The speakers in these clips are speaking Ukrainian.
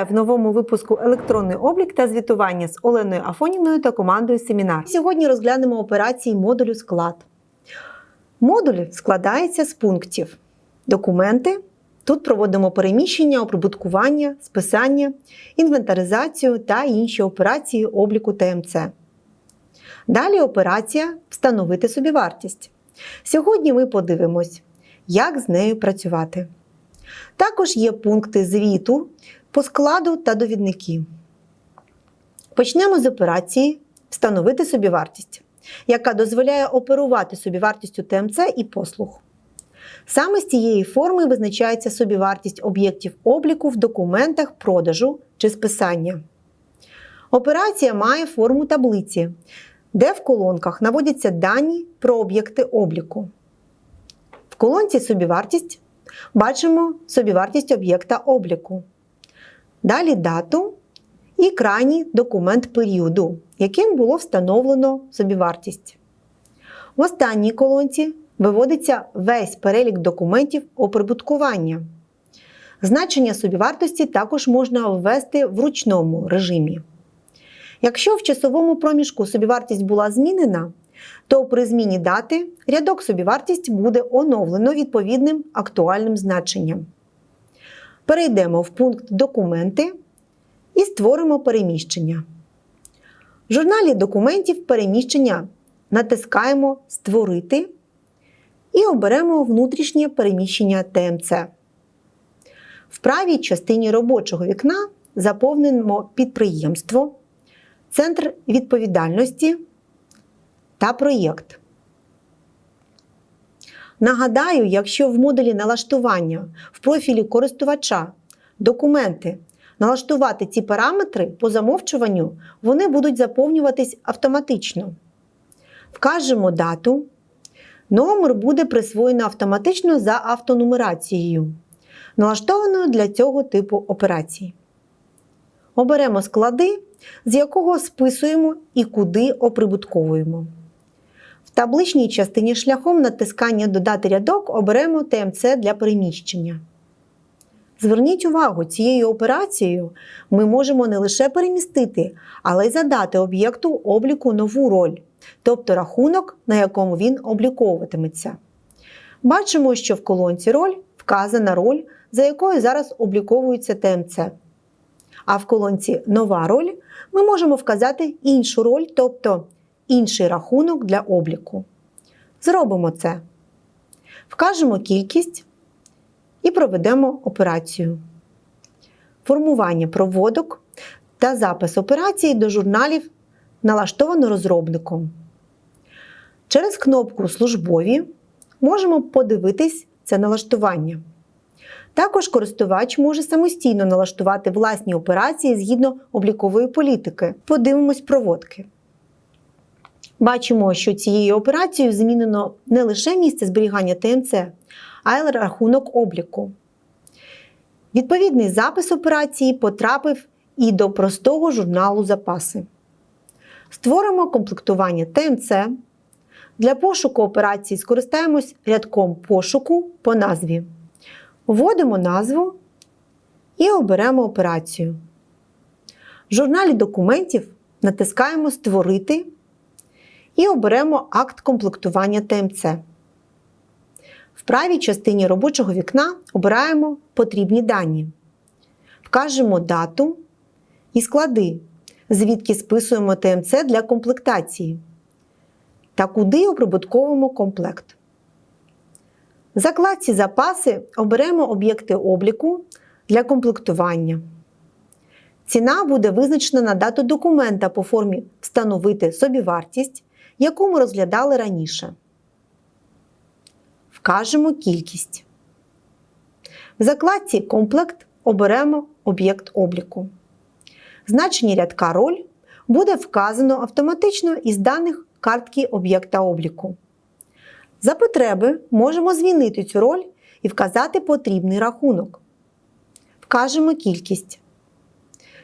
Вітаю в новому випуску електронний облік та звітування з Оленою Афоніною та командою Семінар. Сьогодні розглянемо операції модулю склад. Модуль складається з пунктів: документи. Тут проводимо переміщення, оприбуткування, списання, інвентаризацію та інші операції обліку ТМЦ. Далі операція Встановити собівартість. Сьогодні ми подивимось, як з нею працювати. Також є пункти звіту по складу та довідники. Почнемо з операції Встановити собівартість, яка дозволяє оперувати собівартістю ТМЦ і послуг. Саме з цієї форми визначається собівартість об'єктів обліку в документах продажу чи списання. Операція має форму таблиці, де в колонках наводяться дані про об'єкти обліку. В колонці Собівартість бачимо собівартість об'єкта обліку. Далі дату і крайній документ періоду, яким було встановлено собівартість. В останній колонці виводиться весь перелік документів оприбуткування. Значення собівартості також можна ввести в ручному режимі. Якщо в часовому проміжку собівартість була змінена, то при зміні дати рядок собівартість буде оновлено відповідним актуальним значенням. Перейдемо в пункт Документи і створимо переміщення. В журналі документів переміщення натискаємо Створити і оберемо внутрішнє переміщення ТМЦ. В правій частині робочого вікна заповнимо підприємство, центр відповідальності та проєкт. Нагадаю, якщо в модулі налаштування в профілі користувача документи налаштувати ці параметри по замовчуванню, вони будуть заповнюватись автоматично. Вкажемо дату. Номер буде присвоєно автоматично за автонумерацією, налаштованою для цього типу операцій. Оберемо склади, з якого списуємо і куди оприбутковуємо. В табличній частині шляхом натискання Додати рядок оберемо ТМЦ для переміщення. Зверніть увагу, цією операцією ми можемо не лише перемістити, але й задати об'єкту обліку нову роль, тобто рахунок, на якому він обліковуватиметься. Бачимо, що в колонці роль вказана роль, за якою зараз обліковується ТМЦ. А в колонці Нова роль ми можемо вказати іншу роль, тобто інший рахунок для обліку. Зробимо це. Вкажемо кількість і проведемо операцію. Формування проводок та запис операції до журналів налаштовано розробником. Через кнопку Службові можемо подивитись це налаштування. Також користувач може самостійно налаштувати власні операції згідно облікової політики. Подивимось проводки. Бачимо, що цією операцією змінено не лише місце зберігання ТМЦ, а й рахунок обліку. Відповідний запис операції потрапив і до простого журналу запаси. Створимо комплектування ТМЦ. Для пошуку операції скористаємось рядком пошуку по назві. Вводимо назву і оберемо операцію. В журналі документів натискаємо Створити і оберемо акт комплектування ТМЦ. В правій частині робочого вікна обираємо потрібні дані. Вкажемо дату і склади, звідки списуємо ТМЦ для комплектації та куди оприбутковуємо комплект. В закладці Запаси оберемо об'єкти обліку для комплектування. Ціна буде визначена на дату документа по формі Встановити собівартість, яку ми розглядали раніше. Вкажемо кількість. В закладці Комплект оберемо об'єкт обліку. Значення рядка роль буде вказано автоматично із даних картки об'єкта обліку. За потреби можемо змінити цю роль і вказати потрібний рахунок. Вкажемо кількість.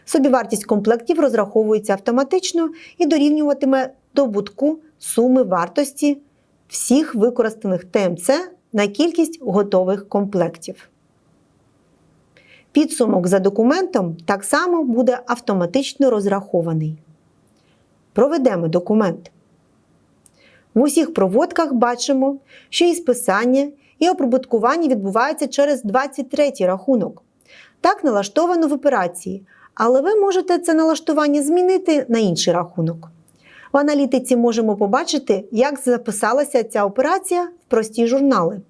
Собівартість комплектів розраховується автоматично і дорівнюватиме добутку суми вартості всіх використаних ТМЦ на кількість готових комплектів. Підсумок за документом так само буде автоматично розрахований. Проведемо документ. В усіх проводках бачимо, що і списання, і оприбуткування відбувається через 23 рахунок. Так налаштовано в операції, але ви можете це налаштування змінити на інший рахунок. В аналітиці можемо побачити, як записалася ця операція в прості журнали.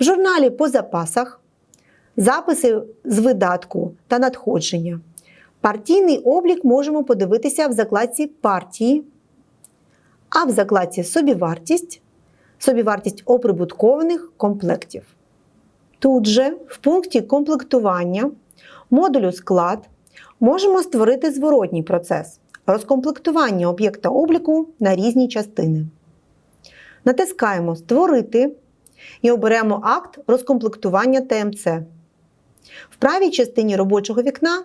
В журналі по запасах записи з видатку та надходження. Партійний облік можемо подивитися в закладці партії, а в закладці собівартість, собівартість оприбуткованих комплектів. Тут же, в пункті комплектування модулю склад можемо створити зворотній процес розкомплектування об'єкта обліку на різні частини. Натискаємо Створити і оберемо акт розкомплектування ТМЦ. В правій частині робочого вікна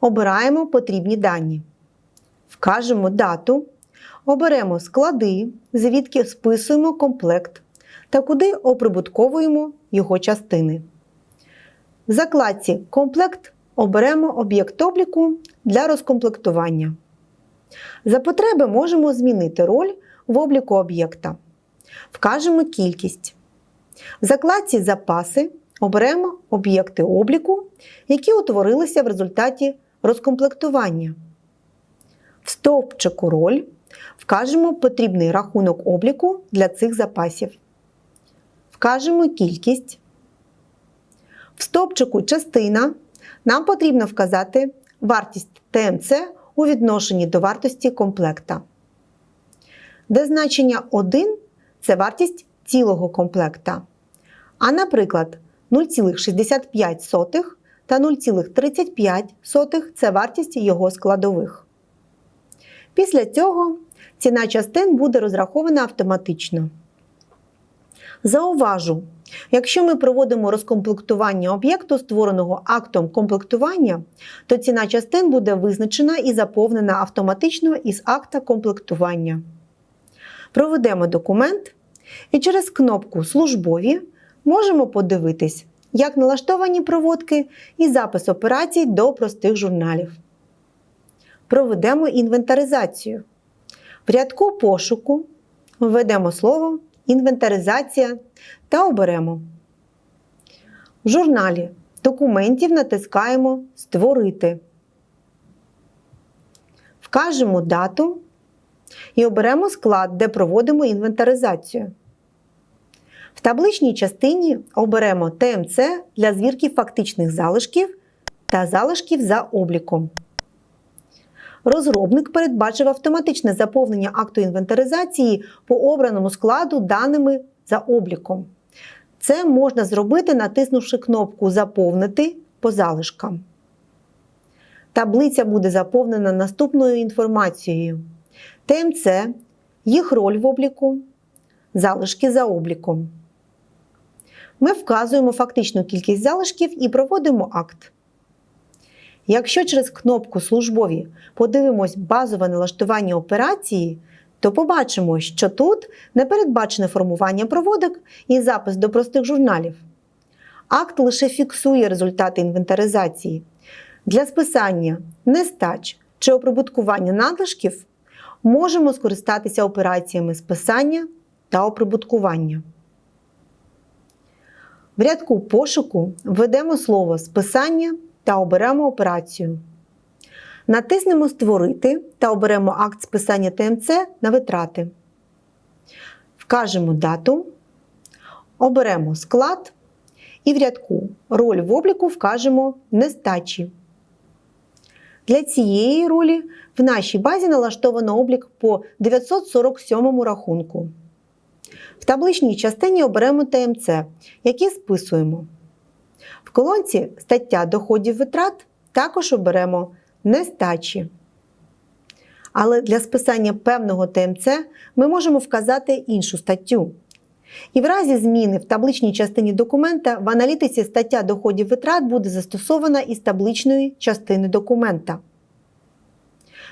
обираємо потрібні дані. Вкажемо дату, оберемо склади, звідки списуємо комплект та куди оприбутковуємо його частини. В закладці Комплект оберемо об'єкт обліку для розкомплектування. За потреби можемо змінити роль в обліку об'єкта. Вкажемо кількість. В закладці Запаси оберемо об'єкти обліку, які утворилися в результаті розкомплектування. В стовпчику роль вкажемо потрібний рахунок обліку для цих запасів. Вкажемо кількість. В стовпчику частина нам потрібно вказати вартість ТМЦ у відношенні до вартості комплекта. Де значення 1 це вартість цілого комплекта. А, наприклад, 0,65 та 0,35 це вартість його складових. Після цього ціна частин буде розрахована автоматично. Зауважу, якщо ми проводимо розкомплектування об'єкту, створеного актом комплектування, то ціна частин буде визначена і заповнена автоматично із акта комплектування. Проведемо документ і через кнопку Службові можемо подивитись, як налаштовані проводки і запис операцій до простих журналів. Проведемо інвентаризацію. В рядку пошуку введемо слово Інвентаризація та оберемо. В журналі документів натискаємо Створити. Вкажемо дату і оберемо склад, де проводимо інвентаризацію. В табличній частині оберемо ТМЦ для звірки фактичних залишків та залишків за обліком. Розробник передбачив автоматичне заповнення акту інвентаризації по обраному складу даними за обліком. Це можна зробити, натиснувши кнопку Заповнити по залишкам. Таблиця буде заповнена наступною інформацією: ТМЦ, їх роль в обліку, залишки за обліком. Ми вказуємо фактичну кількість залишків і проводимо акт. Якщо через кнопку Службові подивимось базове налаштування операції, то побачимо, що тут не передбачене формування проводок і запис до простих журналів. Акт лише фіксує результати інвентаризації. Для списання нестач чи оприбуткування надлишків можемо скористатися операціями списання та оприбуткування. В рядку пошуку введемо слово списання та оберемо операцію. Натиснемо Створити та оберемо акт списання ТМЦ на витрати. Вкажемо дату, оберемо склад і в рядку Роль в обліку вкажемо нестачі. Для цієї ролі в нашій базі налаштовано облік по 947 рахунку. В табличній частині оберемо ТМЦ, які списуємо. В колонці Стаття доходів витрат також оберемо нестачі. Але для списання певного ТМЦ ми можемо вказати іншу статтю. І в разі зміни в табличній частині документа в аналітиці стаття доходів витрат буде застосована із табличної частини документа.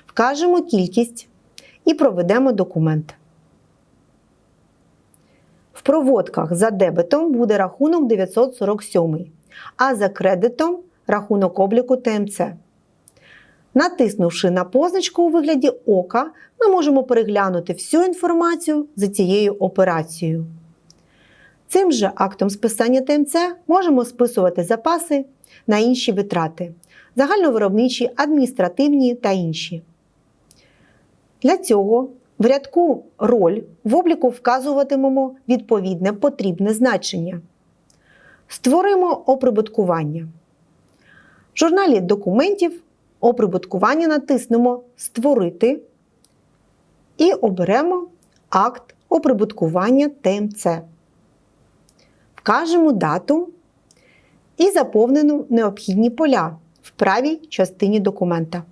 Вкажемо кількість і проведемо документ. В проводках за дебетом буде рахунок 947, а за кредитом рахунок обліку ТМЦ. Натиснувши на позначку у вигляді ока, ми можемо переглянути всю інформацію за цією операцією. Цим же актом списання ТМЦ можемо списувати запаси на інші витрати, загальновиробничі, адміністративні та інші. Для цього в рядку Роль в обліку вказуватимемо відповідне потрібне значення. Створимо оприбуткування. В журналі документів оприбуткування натиснемо Створити і оберемо акт оприбуткування ТМЦ. Вкажемо дату і заповнено необхідні поля в правій частині документа.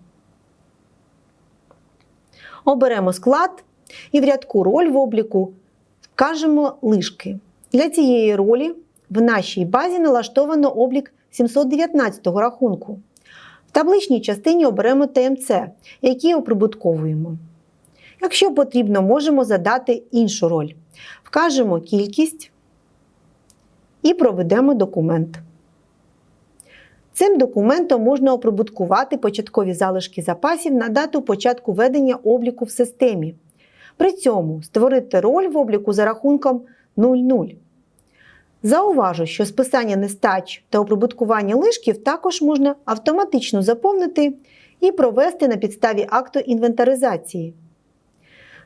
Оберемо склад і в рядку роль в обліку вкажемо лишки. Для цієї ролі в нашій базі налаштовано облік 719 рахунку. В табличній частині оберемо ТМЦ, який оприбутковуємо. Якщо потрібно, можемо задати іншу роль. Вкажемо кількість і проведемо документ. Цим документом можна оприбуткувати початкові залишки запасів на дату початку ведення обліку в системі. При цьому створити роль в обліку за рахунком 00. Зауважу, що списання нестач та оприбуткування лишків також можна автоматично заповнити і провести на підставі акту інвентаризації.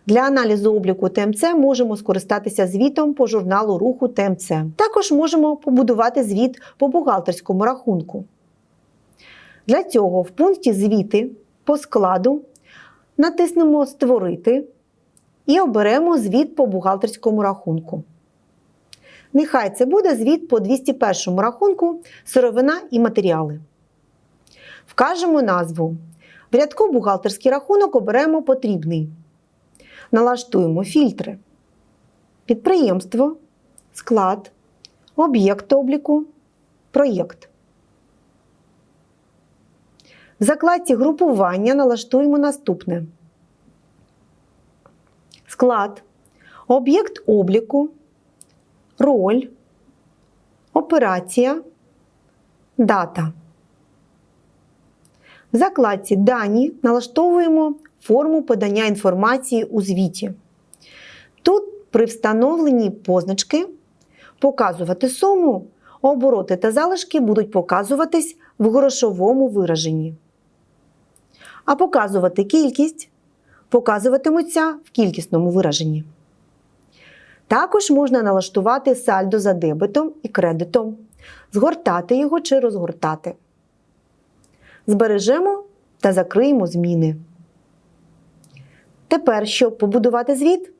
Для аналізу обліку ТМЦ можемо скористатися звітом по журналу руху ТМЦ. Також можемо побудувати звіт по бухгалтерському рахунку. Для цього в пункті Звіти по складу натиснемо Створити і оберемо звіт по бухгалтерському рахунку. Нехай це буде звіт по 201 рахунку сировина і матеріали. Вкажемо назву. В рядку бухгалтерський рахунок оберемо потрібний. Налаштуємо фільтри. Підприємство, склад, об'єкт обліку, проєкт. В закладці групування налаштуємо наступне: склад, об'єкт обліку, роль, операція, дата. В закладці Дані налаштовуємо форму подання інформації у звіті. Тут при встановленні позначки показувати суму, обороти та залишки будуть показуватись в грошовому вираженні. А показувати кількість показуватимуться в кількісному вираженні. Також можна налаштувати сальдо за дебетом і кредитом, згортати його чи розгортати. Збережемо та закриємо зміни. Тепер, щоб побудувати звіт,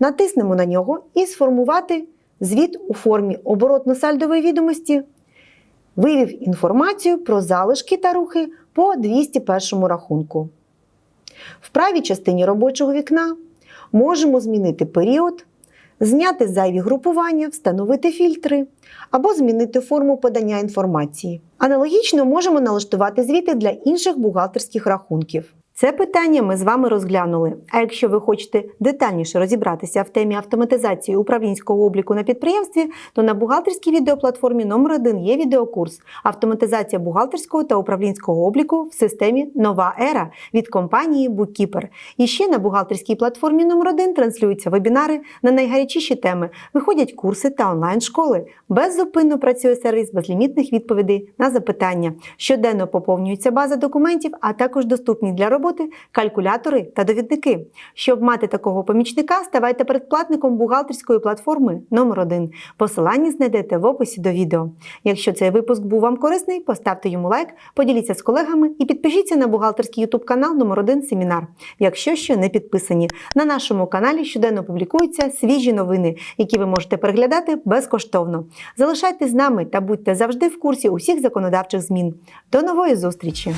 натиснемо на нього і сформувати звіт у формі оборотно-сальдової відомості, вивів інформацію про залишки та рухи по 201 рахунку. В правій частині робочого вікна можемо змінити період, зняти зайві групування, встановити фільтри або змінити форму подання інформації. Аналогічно можемо налаштувати звіти для інших бухгалтерських рахунків. Це питання ми з вами розглянули. А якщо ви хочете детальніше розібратися в темі автоматизації управлінського обліку на підприємстві, то на бухгалтерській відеоплатформі номер 1 є відеокурс Автоматизація бухгалтерського та управлінського обліку в системі Нова ера від компанії Bookkeeper. І ще на бухгалтерській платформі номер 1 транслюються вебінари на найгарячіші теми, виходять курси та онлайн-школи. Беззупинно працює сервіс безлімітних відповідей на запитання. Щоденно поповнюється база документів, а також доступні для роботи калькулятори та довідники. Щоб мати такого помічника, ставайте передплатником бухгалтерської платформи номер 1 Посилання знайдете в описі до відео. Якщо цей випуск був вам корисний, поставте йому лайк, поділіться з колегами і підпишіться на бухгалтерський ютуб канал номер 1 Семінар, якщо ще не підписані. На нашому каналі щоденно публікуються свіжі новини, які ви можете переглядати безкоштовно. Залишайтесь з нами та будьте завжди в курсі усіх законодавчих змін. До нової зустрічі!